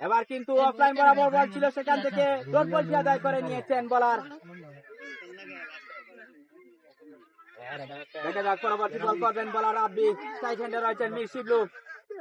এবার কিন্তু অফলাইন বরাবর বল ছিল সেখান থেকে রোড বলটি আদায় করে নিয়েছেন বলার দেখা যাক পরবর্তী বল করবেন বলার আব্বি সাইড হ্যান্ডে রয়েছেন মির শিবলু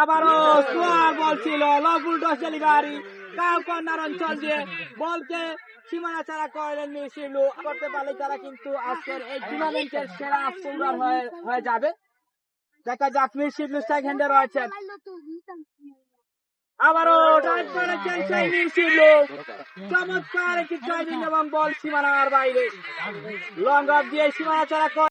আবারও সোয়ার বল ছিল লবুল ডস ডেলিভারি কাউ কর্নার অঞ্চল দিয়ে বলকে সীমানা ছাড়া করলেন মির শিবলু করতে পারলে তারা কিন্তু আজকের এই টুর্নামেন্টের সেরা হয়ে হয়ে যাবে। দেখা যাক মির শিবলু সাইড হ্যান্ডে রয়েছেন। আবারও শিবলু চমৎকার একটি ড্রাইভিং এবং বল সীমানার বাইরে লং অফ দিয়ে সীমানা করে